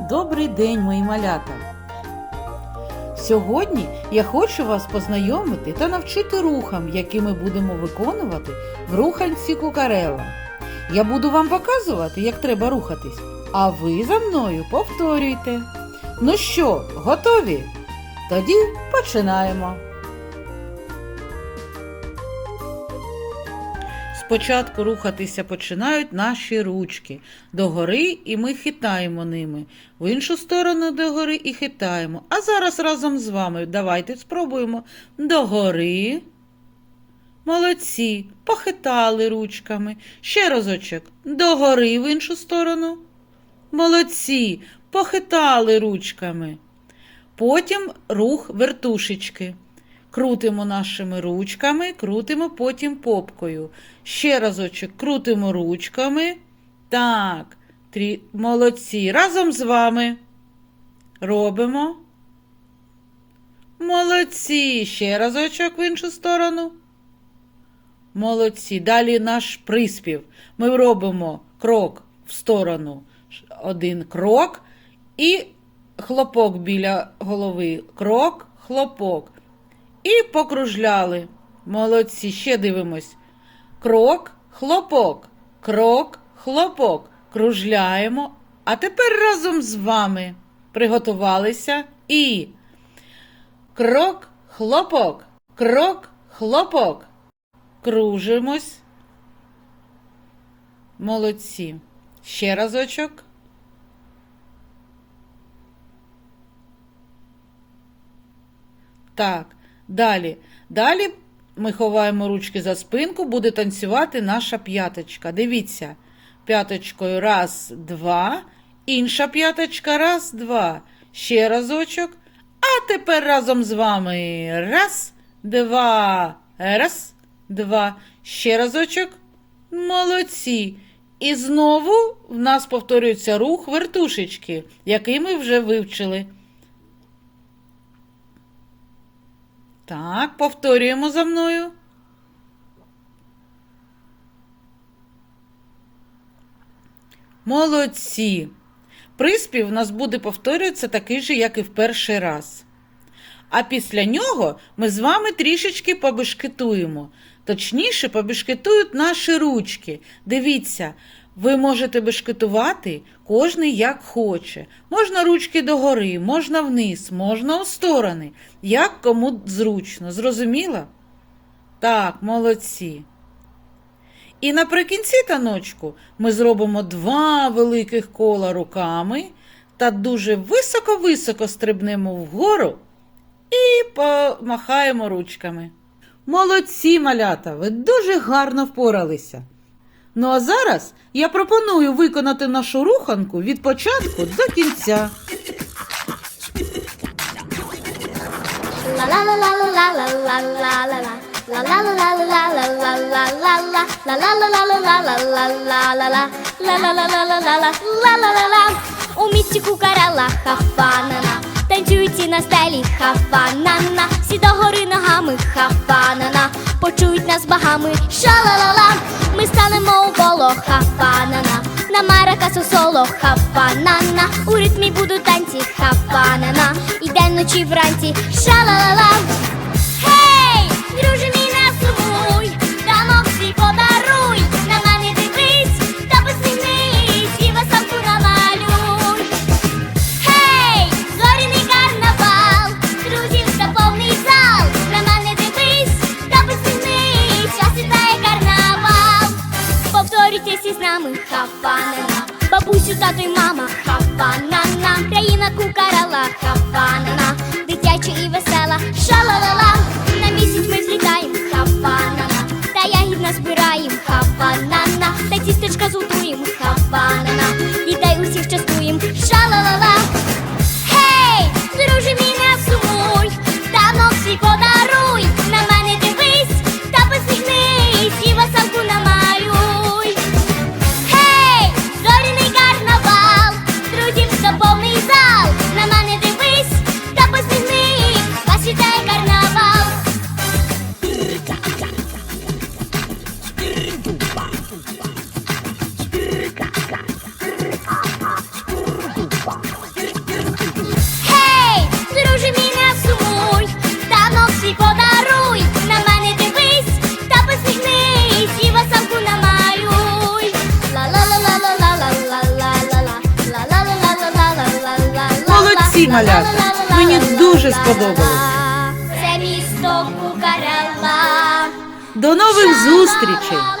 Добрий день, мої малята! Сьогодні я хочу вас познайомити та навчити рухам, які ми будемо виконувати в руханці кукарела. Я буду вам показувати, як треба рухатись, а ви за мною повторюйте. Ну що, готові? Тоді починаємо. Спочатку рухатися починають наші ручки догори, і ми хитаємо ними. В іншу сторону догори і хитаємо. А зараз разом з вами давайте спробуємо догори. Молодці, похитали ручками. Ще разочок. Догори в іншу сторону. Молодці, похитали ручками. Потім рух вертушечки. Крутимо нашими ручками, крутимо потім попкою. Ще разочок крутимо ручками. Так, трі... молодці. Разом з вами. Робимо. Молодці. Ще разочок в іншу сторону. Молодці. Далі наш приспів. Ми робимо крок в сторону. Один крок і хлопок біля голови. Крок, хлопок. І покружляли. Молодці, ще дивимось. Крок, хлопок, крок, хлопок. Кружляємо. А тепер разом з вами приготувалися і крок, хлопок, крок, хлопок. Кружимось. Молодці. Ще разочок. Так, далі. Далі ми ховаємо ручки за спинку, буде танцювати наша п'яточка. Дивіться, п'яточкою раз, два, інша п'яточка раз, два. Ще разочок. А тепер разом з вами. Раз, два, раз, два. Ще разочок. Молодці. І знову в нас повторюється рух вертушечки, який ми вже вивчили. Так, повторюємо за мною. Молодці. Приспів у нас буде повторюватися такий же, як і в перший раз. А після нього ми з вами трішечки побешкетуємо. Точніше, побешкетують наші ручки. Дивіться, ви можете бешкетувати кожний як хоче. Можна ручки догори, можна вниз, можна у сторони. Як кому зручно. Зрозуміло? Так, молодці. І наприкінці таночку ми зробимо два великих кола руками та дуже високо-високо стрибнемо вгору і помахаємо ручками. Молодці, малята, ви дуже гарно впоралися. Ну а зараз я пропоную виконати нашу руханку від початку до кінця. У місті кукарала хафанана, танцюють і на стелі хафанана, всі догори ногами хафанана. Почують нас багами ша-ла-ла-ла. Ми станемо у волоха хафанана. На марака соло хафанана. У ритмі будуть танці хафанана. І день ночі вранці ша-ла-ла-ла. Нами хафанана, бабусю, тато й мама. Нам країна кукарала Молодці, малята! Мені дуже сподобалось. Це місто Кукарела. До нових зустрічей!